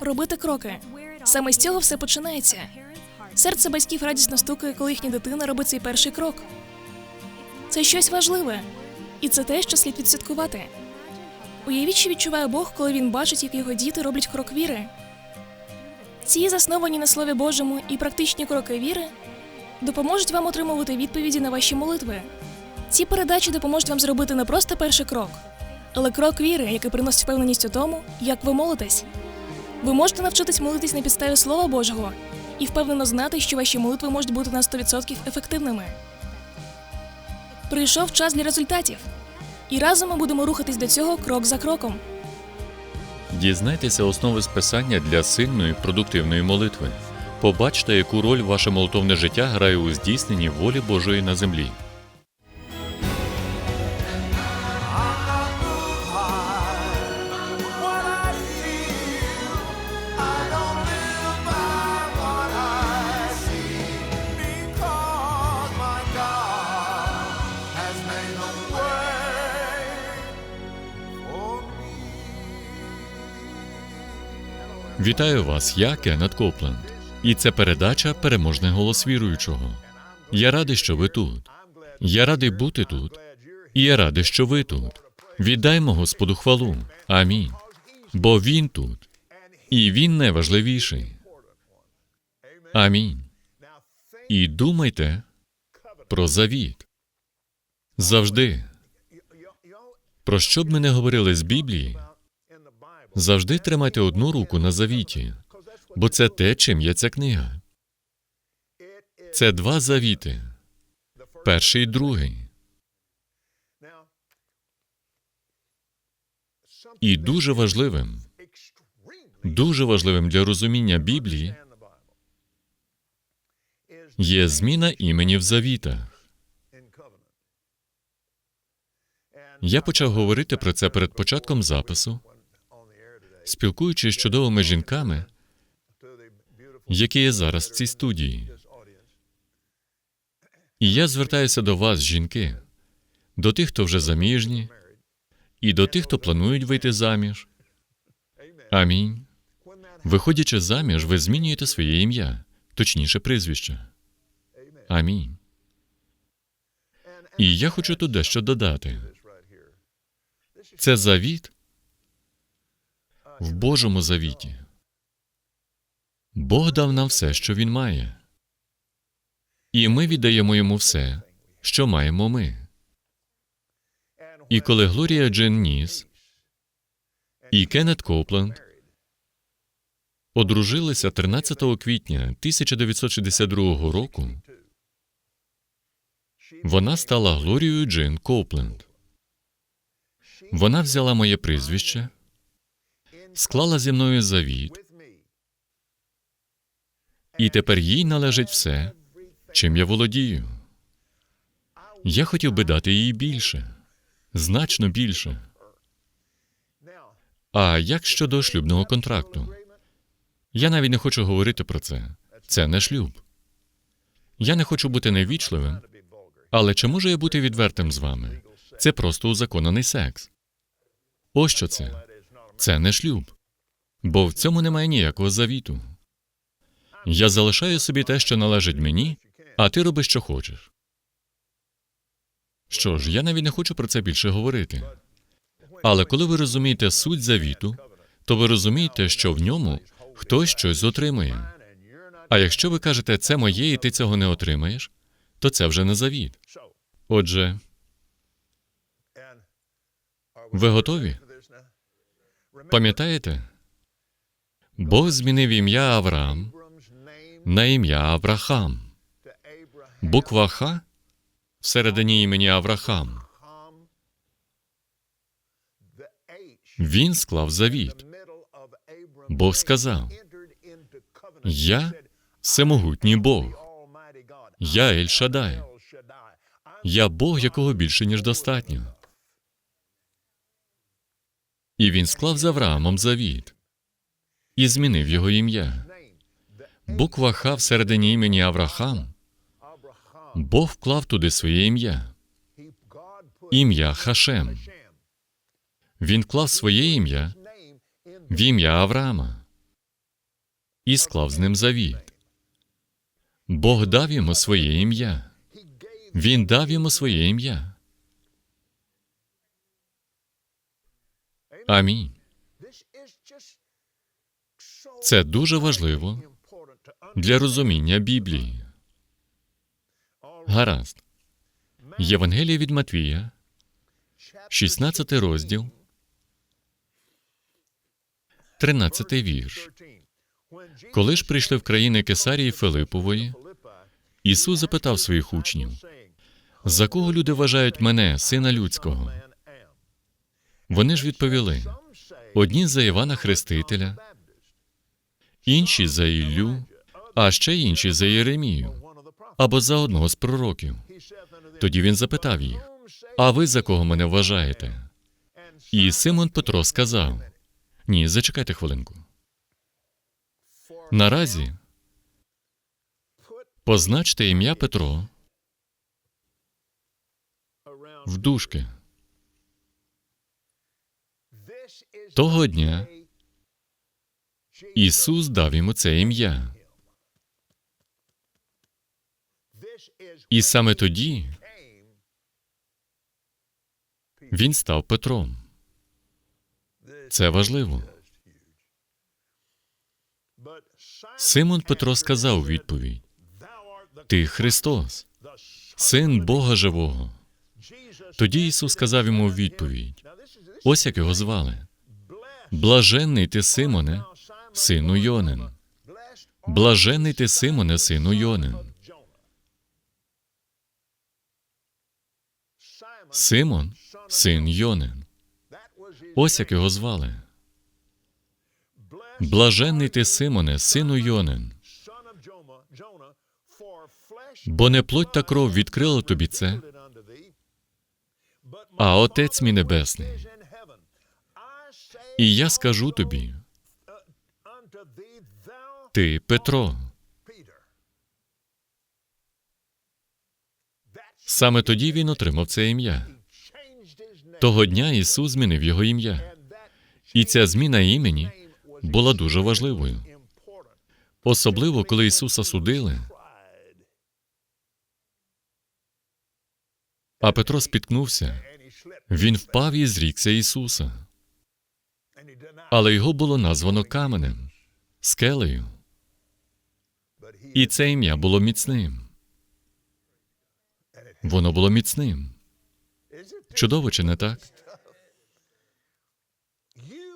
робити кроки. Саме з цього все починається. Серце батьків радісно стукає, коли їхня дитина робить цей перший крок. Це щось важливе, і це те, що слід відсвяткувати. Уявіть, що відчуває Бог, коли він бачить, як його діти роблять крок віри. Ці засновані на Слові Божому і практичні кроки віри допоможуть вам отримувати відповіді на ваші молитви. Ці передачі допоможуть вам зробити не просто перший крок, але крок віри, який приносить впевненість у тому, як ви молитесь. Ви можете навчитись молитись на підставі Слова Божого і впевнено знати, що ваші молитви можуть бути на 100% ефективними. Прийшов час для результатів, і разом ми будемо рухатись до цього крок за кроком. Дізнайтеся основи списання для сильної продуктивної молитви. Побачте, яку роль ваше молитовне життя грає у здійсненні волі Божої на землі. Вітаю вас, я Кеннет Копленд. І це передача Переможний голос віруючого. Я радий, що ви тут. Я радий бути тут. І я радий, що ви тут. Віддаймо Господу хвалу. Амінь. Бо Він тут. І Він найважливіший. Амінь. І думайте про завіт. Завжди. Про що б ми не говорили з Біблії, завжди тримайте одну руку на завіті, бо це те, чим є ця книга. Це два завіти. Перший і другий. І дуже важливим, дуже важливим для розуміння Біблії є зміна імені в завітах. Я почав говорити про це перед початком запису, спілкуючись з чудовими жінками, які є зараз в цій студії. І я звертаюся до вас, жінки, до тих, хто вже заміжні, і до тих, хто планують вийти заміж. Амінь. Виходячи заміж, ви змінюєте своє ім'я, точніше, прізвище. Амінь. І я хочу тут дещо додати. Це завіт в Божому завіті. Бог дав нам все, що Він має. І ми віддаємо йому все, що маємо ми. І коли Глорія Джен Ніс і Кеннет Копленд одружилися 13 квітня 1962 року, вона стала Глорією Джен Копленд. Вона взяла моє прізвище, склала зі мною завіт, і тепер їй належить все, чим я володію. Я хотів би дати їй більше, значно більше. А як щодо шлюбного контракту? Я навіть не хочу говорити про це. Це не шлюб. Я не хочу бути невічливим, але чи можу я бути відвертим з вами? Це просто узаконений секс. Ось що це. Це не шлюб. Бо в цьому немає ніякого завіту. Я залишаю собі те, що належить мені, а ти роби, що хочеш. Що ж, я навіть не хочу про це більше говорити. Але коли ви розумієте суть завіту, то ви розумієте, що в ньому хтось щось отримує. А якщо ви кажете, це моє, і ти цього не отримаєш, то це вже не завіт. Отже, ви готові? Пам'ятаєте? Бог змінив ім'я Авраам на ім'я Аврахам. Буква Х всередині імені Аврахам. Він склав завіт. Бог сказав: Я всемогутній Бог. Я Ель Шадай. Я Бог, якого більше, ніж достатньо. І він склав з Авраамом завіт і змінив його ім'я. Буква Х всередині імені Аврахам. Бог вклав туди своє ім'я. Ім'я Хашем. Він вклав своє ім'я в ім'я Авраама. і склав з ним завіт. Бог дав йому своє ім'я. Він дав йому своє ім'я. Амінь. Це дуже важливо для розуміння Біблії. Гаразд. Євангеліє від Матвія, 16 розділ, 13 вірш. Коли ж прийшли в країни Кесарії Филипової, Ісус запитав своїх учнів, за кого люди вважають мене, сина людського? Вони ж відповіли: одні за Івана Хрестителя, інші за Іллю, а ще інші за Єремію або за одного з пророків. Тоді він запитав їх: А ви за кого мене вважаєте? І Симон Петро сказав: Ні, зачекайте хвилинку. Наразі позначте ім'я Петро в дужки. Того дня Ісус дав йому це ім'я. І саме тоді він став Петром. Це важливо. Симон Петро сказав у відповідь: Ти Христос, син Бога живого. Тоді Ісус сказав йому у відповідь: Ось як його звали. Блаженний ти, Симоне, сину Йонин. Блаженний ти, Симоне, сину Йонин. Симон, син Йонин. Ось як його звали. Блаженний ти, Симоне, сину Йонин. Бо не плоть та кров відкрила тобі це, а Отець мій Небесний. І я скажу тобі, ти Петро. Саме тоді він отримав це ім'я. Того дня Ісус змінив його ім'я. І ця зміна імені була дуже важливою. Особливо, коли Ісуса судили, а Петро спіткнувся, він впав і зрікся Ісуса. Але його було названо каменем, скелею. І це ім'я було міцним. Воно було міцним. Чудово, чи не так?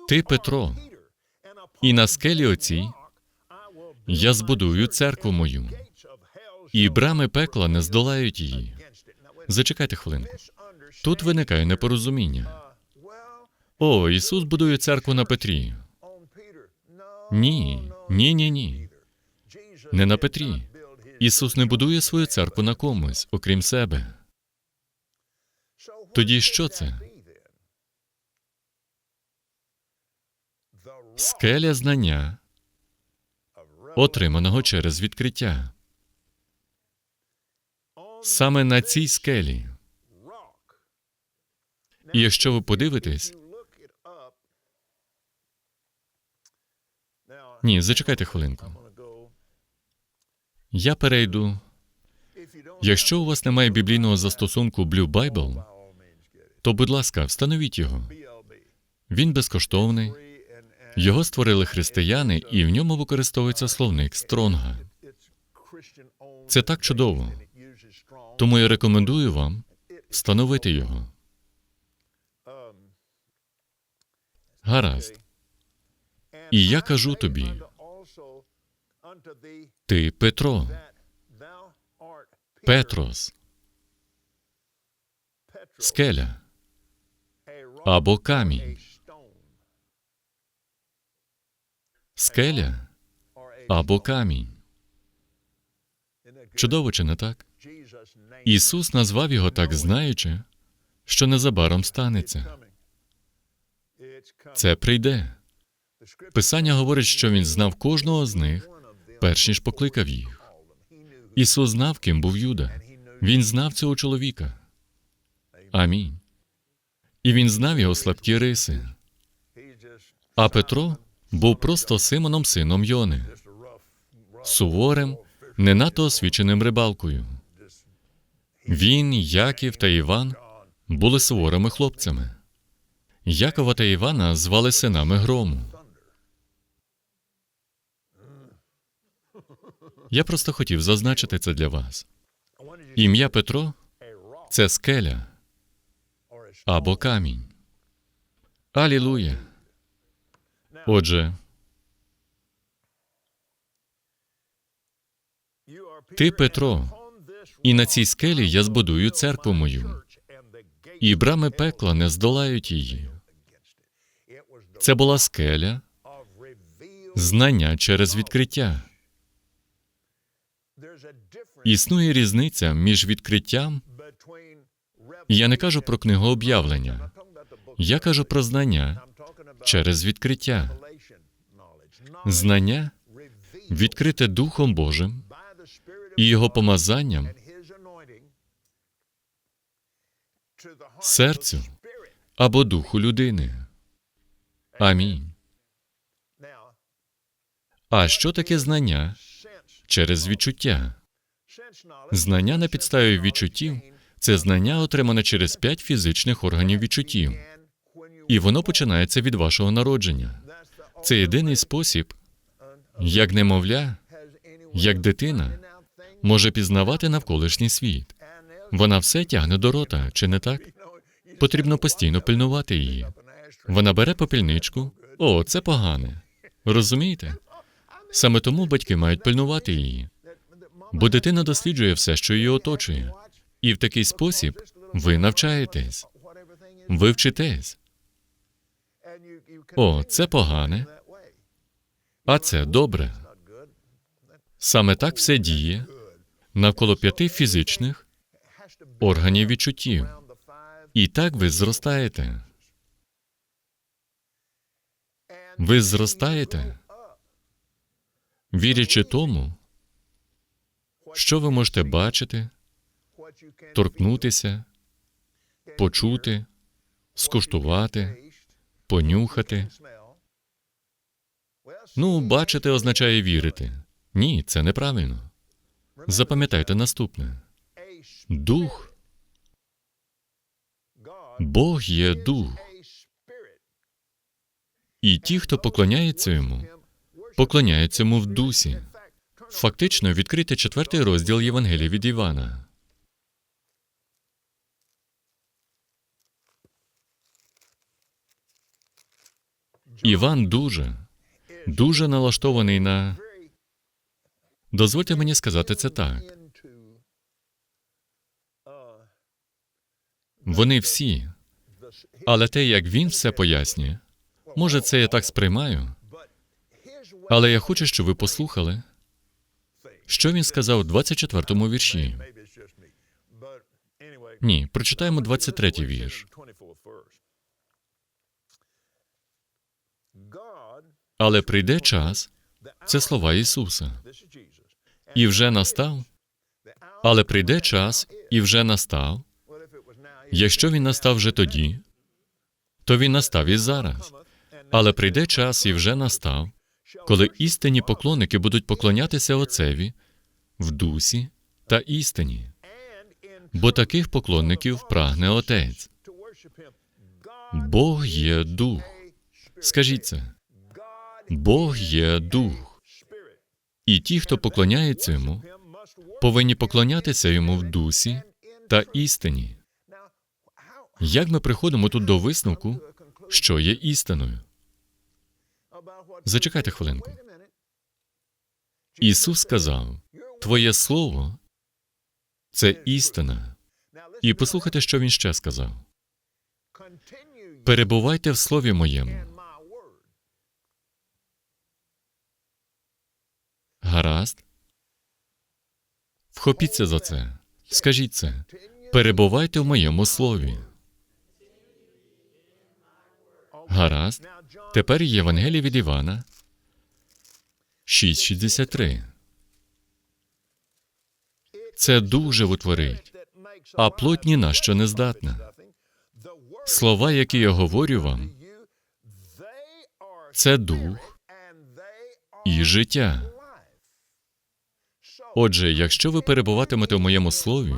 Ти, Петро, і на скелі оцій я збудую церкву мою, і брами пекла не здолають її. Зачекайте хвилинку. Тут виникає непорозуміння. О, Ісус будує церкву на Петрі. Ні, ні, ні, ні. Не на Петрі. Ісус не будує свою церкву на комусь, окрім себе. Тоді що це? Скеля знання, отриманого через відкриття. Саме на цій скелі. І якщо ви подивитесь, ні, зачекайте хвилинку. Я перейду. Якщо у вас немає біблійного застосунку Blue Bible, то, будь ласка, встановіть його. Він безкоштовний. Його створили християни, і в ньому використовується словник Стронга. Це так чудово. Тому я рекомендую вам встановити його. Гаразд. І я кажу тобі, ти Петро, Петрос, скеля або камінь, скеля або камінь. Чудово, чи не так? Ісус назвав його так, знаючи, що незабаром станеться. Це прийде. Писання говорить, що він знав кожного з них, перш ніж покликав їх. Ісус знав, ким був Юда. Він знав цього чоловіка. Амінь. І він знав його слабкі риси. А Петро був просто Симоном сином Йони, суворим, не надто освіченим рибалкою. Він, Яків та Іван були суворими хлопцями. Якова та Івана звали синами грому. Я просто хотів зазначити це для вас. Ім'я Петро це скеля або камінь. Алілуя. Отже, Ти, Петро, і на цій скелі я збудую церкву мою, і брами пекла не здолають її. Це була скеля, знання через відкриття. Існує різниця між відкриттям, я не кажу про книгу об'явлення, я кажу про знання через відкриття. Знання відкрите Духом Божим і Його помазанням серцю або духу людини. Амінь. А що таке знання через відчуття? Знання на підставі відчуттів це знання, отримане через п'ять фізичних органів відчуттів, і воно починається від вашого народження. Це єдиний спосіб, як немовля, як дитина може пізнавати навколишній світ. Вона все тягне до рота, чи не так? Потрібно постійно пильнувати її. Вона бере попільничку. О, це погане. Розумієте? Саме тому батьки мають пильнувати її, бо дитина досліджує все, що її оточує. І в такий спосіб ви навчаєтесь, ви вчитесь. О, це погане, а це добре. Саме так все діє навколо п'яти фізичних органів відчуттів. І так ви зростаєте. Ви зростаєте, вірячи тому, що ви можете бачити, торкнутися, почути, скуштувати, понюхати. Ну, бачити означає вірити. Ні, це неправильно. Запам'ятайте наступне: дух, Бог є дух, і ті, хто поклоняється йому, поклоняються йому в дусі. Фактично, відкрити четвертий розділ Євангелія від Івана. Іван дуже, дуже налаштований на. Дозвольте мені сказати це так. Вони всі, але те, як він все пояснює, може, це я так сприймаю, але я хочу, щоб ви послухали, що він сказав у 24-му вірші. Ні, прочитаємо 23-й вірш. Але прийде час, це слова Ісуса, і вже настав. Але прийде час, і вже настав. Якщо він настав вже тоді, то він настав і зараз. Але прийде час, і вже настав, коли істинні поклонники будуть поклонятися Отцеві в дусі та істині, бо таких поклонників прагне Отець. Бог є дух. Скажіть це. Бог є дух. І ті, хто поклоняється йому, повинні поклонятися йому в дусі та істині. Як ми приходимо тут до висновку, що є істиною? Зачекайте хвилинку. Ісус сказав: Твоє слово це істина. І послухайте, що він ще сказав: перебувайте в слові моєму. Гаразд. Вхопіться за це. Скажіть це. Перебувайте в моєму слові. Гаразд. Тепер Євангеліє від Івана 6.63. Це дуже витворить, а плоть ні на що не здатна. Слова, які я говорю вам, це дух і життя. Отже, якщо ви перебуватимете в моєму слові,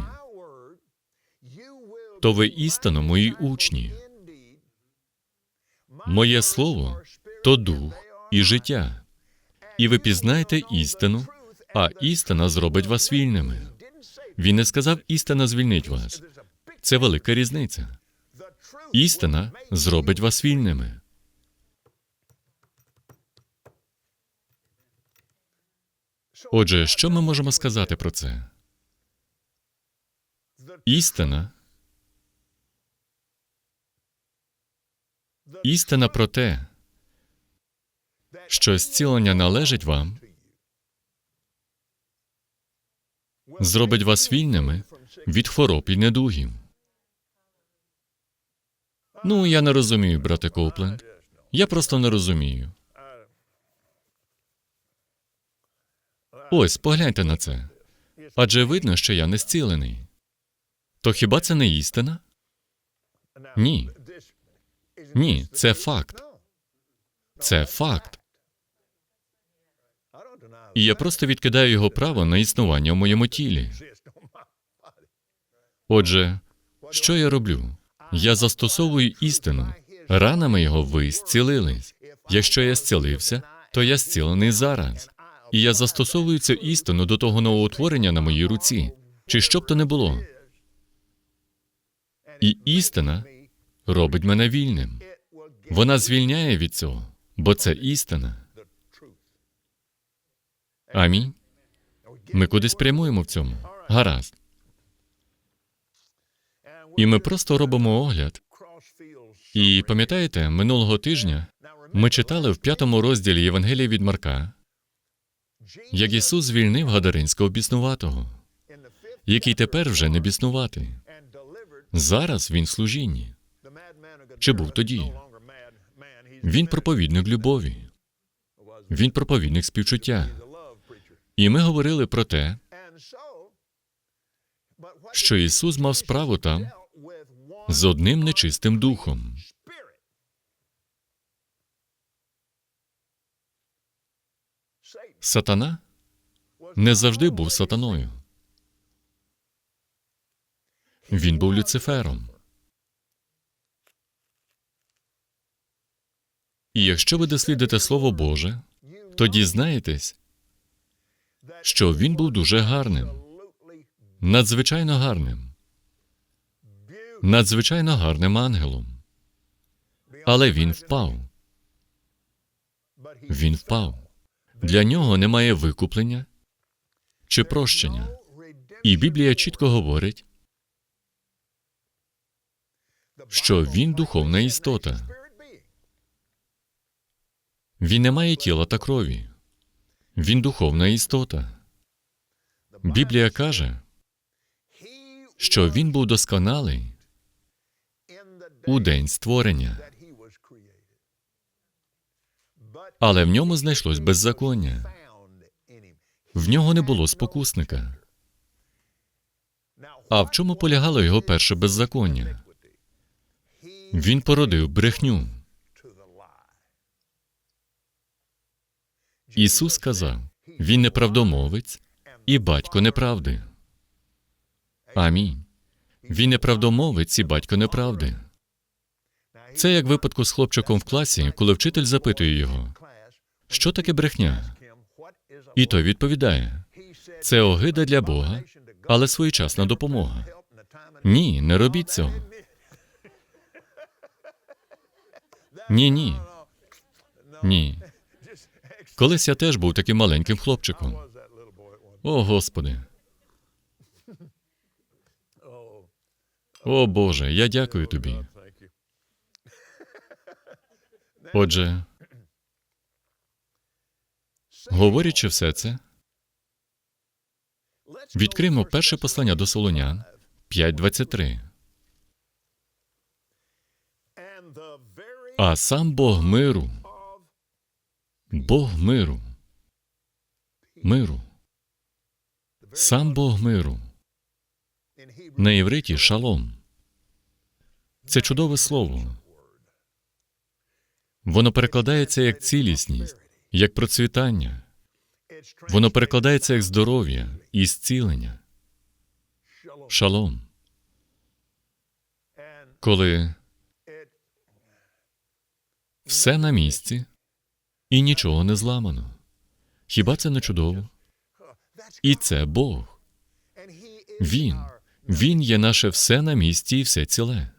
то ви істинно мої учні. Моє слово то дух і життя. І ви пізнаєте істину, а істина зробить вас вільними. Він не сказав, істина звільнить вас. Це велика різниця. Істина зробить вас вільними. Отже, що ми можемо сказати про це? Істина. Істина про те, що зцілення належить вам, зробить вас вільними від хвороб і недугів. Ну, я не розумію, брате Коупленд. Я просто не розумію. Ось, погляньте на це. Адже видно, що я не зцілений. То хіба це не істина? Ні. Ні, це факт. Це факт. І я просто відкидаю його право на існування в моєму тілі. Отже, що я роблю? Я застосовую істину. Ранами його ви зцілились. Якщо я зцілився, то я зцілений зараз. І я застосовую цю істину до того новоутворення на моїй руці, чи що б то не було. І істина робить мене вільним. Вона звільняє від цього, бо це істина. Амінь. Ми кудись прямуємо в цьому. Гаразд. І ми просто робимо огляд. І пам'ятаєте, минулого тижня ми читали в п'ятому розділі Євангелія від Марка, як Ісус звільнив Гадаринського біснуватого, який тепер вже не біснуватий. Зараз він в служінні. Чи був тоді? Він проповідник любові, він проповідник співчуття. І ми говорили про те, що Ісус мав справу там з одним нечистим духом. Сатана не завжди був сатаною. Він був Люцифером. І якщо ви дослідите Слово Боже, то дізнаєтесь, що він був дуже гарним, надзвичайно гарним, надзвичайно гарним ангелом. Але він впав. Він впав. Для нього немає викуплення чи прощення. І Біблія чітко говорить, що він духовна істота. Він не має тіла та крові. Він духовна істота. Біблія каже, що він був досконалий у день створення, але в ньому знайшлось беззаконня. В нього не було спокусника. А в чому полягало його перше беззаконня? Він породив брехню. Ісус сказав: Він неправдомовець і батько неправди. Амінь. Він неправдомовець і батько неправди. Це як в випадку з хлопчиком в класі, коли вчитель запитує його, що таке брехня? І той відповідає: це огида для Бога, але своєчасна допомога. Ні, не робіть цього. Ні, ні. Ні. Колись я теж був таким маленьким хлопчиком. О, Господи. О Боже, я дякую тобі. Отже, говорячи все це, відкриємо перше послання до Солонян 5.23. А сам Бог миру, Бог миру, миру, сам Бог миру. На євриті шалом. Це чудове слово. Воно перекладається як цілісність, як процвітання, Воно перекладається як здоров'я і зцілення. Шалом. Коли все на місці і нічого не зламано. Хіба це не чудово? І це Бог. Він. Він є наше все на місці і все ціле.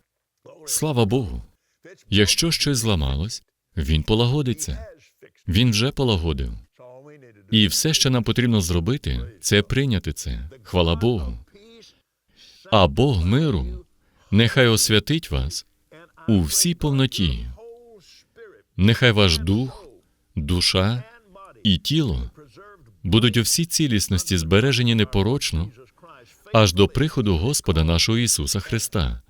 Слава Богу. Якщо щось зламалось, він полагодиться. Він вже полагодив. І все, що нам потрібно зробити, це прийняти це. Хвала Богу. А Бог миру нехай освятить вас у всій повноті. Нехай ваш дух, душа і тіло будуть у всій цілісності збережені непорочно аж до приходу Господа нашого Ісуса Христа.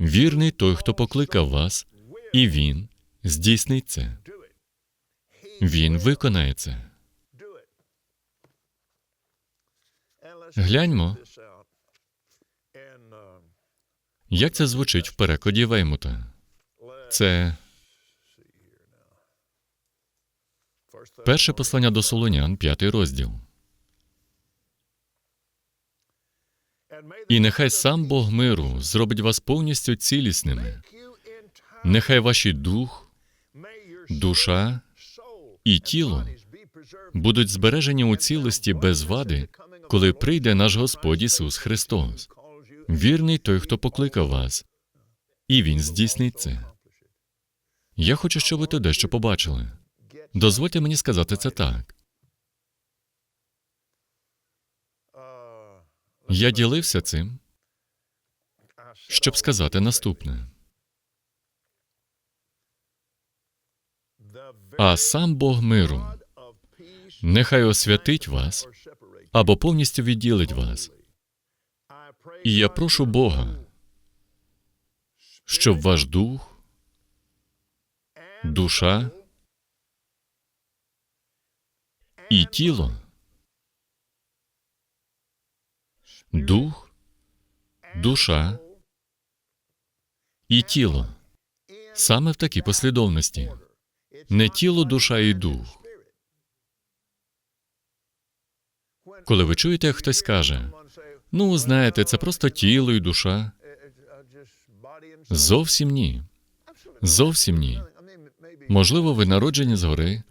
Вірний той, хто покликав вас, і Він здійснить це. Він виконає це. Гляньмо, як це звучить в перекладі Веймута. Це перше послання до Солонян, п'ятий розділ. І нехай сам Бог миру зробить вас повністю цілісними. Нехай ваші дух, душа і тіло будуть збережені у цілості без вади, коли прийде наш Господь Ісус Христос. Вірний той, хто покликав вас, і Він здійснить це. Я хочу, щоб ви то дещо побачили. Дозвольте мені сказати це так. Я ділився цим, щоб сказати наступне. А сам Бог миру нехай освятить вас або повністю відділить вас. І я прошу Бога, щоб ваш дух, душа і тіло, дух, душа і тіло саме в такій послідовності. Не тіло, душа і дух. Коли ви чуєте, хтось каже, ну, знаєте, це просто тіло і душа. Зовсім ні. Зовсім ні. Можливо, ви народжені згори,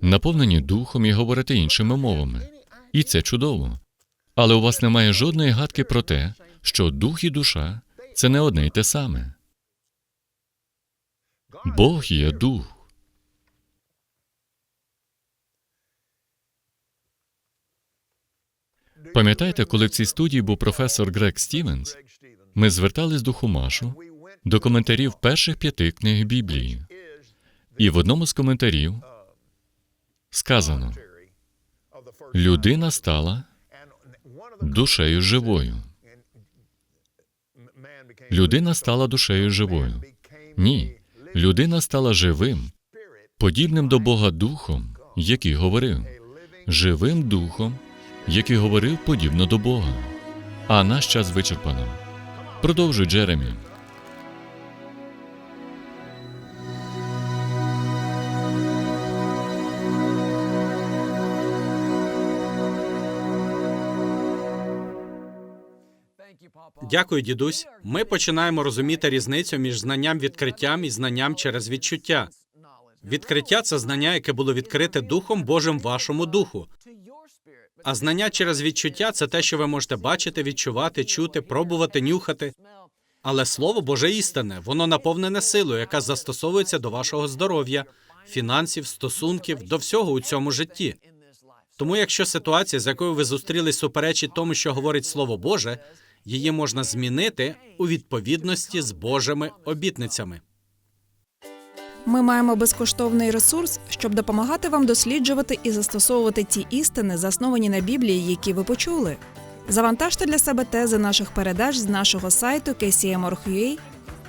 наповнені духом і говорите іншими мовами. І це чудово. Але у вас немає жодної гадки про те, що дух і душа це не одне й те саме. Бог є дух. Пам'ятаєте, коли в цій студії був професор Грег Стівенс, ми звертались до Хумашу, до коментарів перших п'яти книг Біблії. І в одному з коментарів сказано: людина стала душею живою. Людина стала душею живою. Ні, людина стала живим, подібним до Бога духом, який говорив, живим духом, який говорив подібно до Бога. А наш час вичерпано. Продовжуй, Джеремі. Дякую, дідусь. Ми починаємо розуміти різницю між знанням відкриттям і знанням через відчуття. Відкриття це знання, яке було відкрите Духом Божим вашому духу. А знання через відчуття це те, що ви можете бачити, відчувати, чути, пробувати, нюхати. Але слово Боже істинне, воно наповнене силою, яка застосовується до вашого здоров'я, фінансів, стосунків, до всього у цьому житті. Тому, якщо ситуація, з якою ви зустрілись, суперечить тому, що говорить Слово Боже, її можна змінити у відповідності з Божими обітницями. Ми маємо безкоштовний ресурс, щоб допомагати вам досліджувати і застосовувати ті істини, засновані на Біблії, які ви почули. Завантажте для себе тези наших передач з нашого сайту kcm.org.ua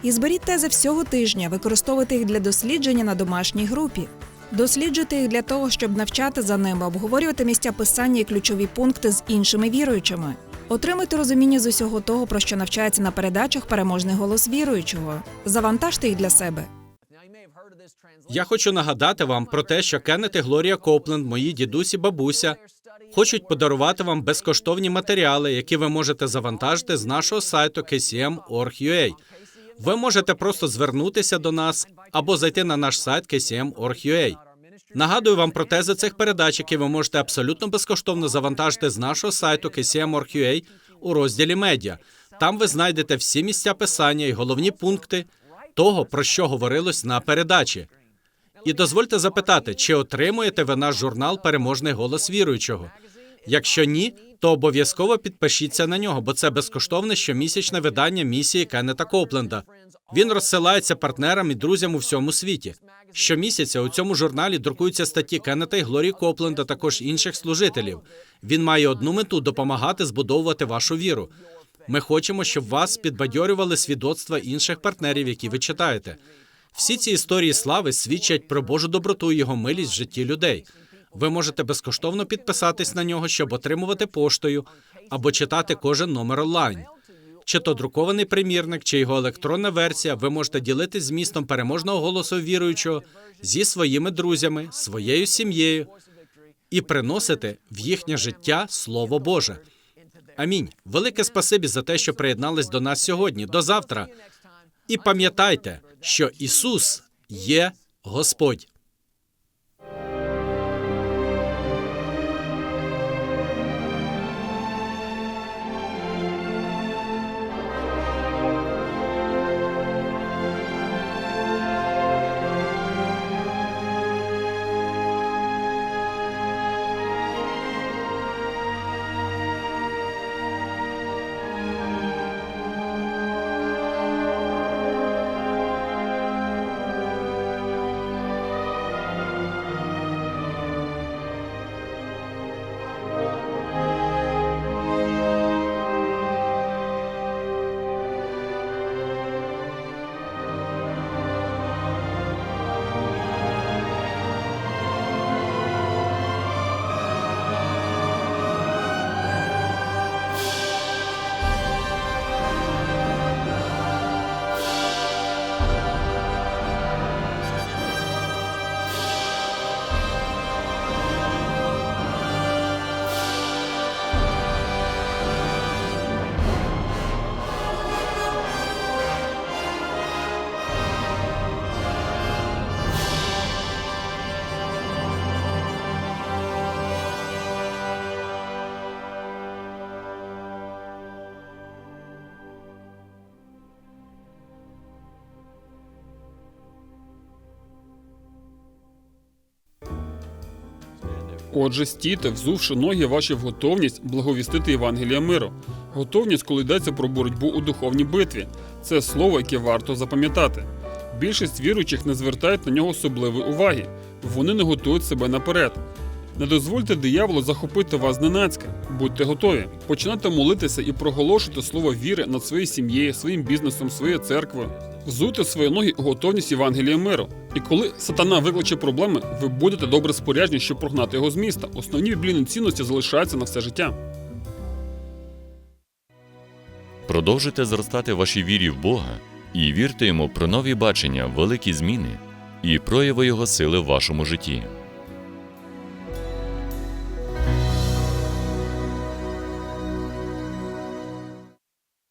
і зберіть тези всього тижня, використовуйте їх для дослідження на домашній групі. Досліджуйте їх для того, щоб навчати за ними, обговорювати місця писання і ключові пункти з іншими віруючими. Отримуйте розуміння з усього того, про що навчається на передачах переможний голос віруючого. Завантажте їх для себе. Я хочу нагадати вам про те, що Кеннет і Глорія Копленд, мої дідусі, бабуся, хочуть подарувати вам безкоштовні матеріали, які ви можете завантажити з нашого сайту kcm.org.ua. Ви можете просто звернутися до нас або зайти на наш сайт kcm.org.ua. Нагадую вам про тези цих передач, які ви можете абсолютно безкоштовно завантажити з нашого сайту kcm.org.ua у розділі медіа. Там ви знайдете всі місця писання і головні пункти того, про що говорилось на передачі. І дозвольте запитати, чи отримуєте ви наш журнал Переможний голос віруючого? Якщо ні, то обов'язково підпишіться на нього, бо це безкоштовне щомісячне видання місії Кеннета Копленда. Він розсилається партнерам і друзям у всьому світі. Щомісяця у цьому журналі друкуються статті Кеннета і Глорії Копленда, також інших служителів. Він має одну мету допомагати збудовувати вашу віру. Ми хочемо, щоб вас підбадьорювали свідоцтва інших партнерів, які ви читаєте. Всі ці історії слави свідчать про Божу доброту і його милість в житті людей. Ви можете безкоштовно підписатись на нього, щоб отримувати поштою або читати кожен номер онлайн. Чи то друкований примірник, чи його електронна версія, ви можете ділитись змістом переможного голосу віруючого зі своїми друзями, своєю сім'єю і приносити в їхнє життя Слово Боже. Амінь. Велике спасибі за те, що приєднались до нас сьогодні. До завтра. І пам'ятайте, що Ісус є Господь. Отже, стійте, взувши ноги ваші в готовність благовістити Євангелія миру. Готовність, коли йдеться про боротьбу у духовній битві. Це слово, яке варто запам'ятати. Більшість віруючих не звертають на нього особливої уваги. Вони не готують себе наперед. Не дозвольте дияволу захопити вас зненацька. Будьте готові. Починайте молитися і проголошувати слово віри над своєю сім'єю, своїм бізнесом, своєю церквою. Взуйте свої ноги у готовність Євангелія миру. І коли сатана викличе проблеми, ви будете добре споряджені, щоб прогнати його з міста. Основні біблійні цінності залишаються на все життя. Продовжуйте зростати вашій вірі в Бога і вірте йому про нові бачення, великі зміни і прояви Його сили в вашому житті.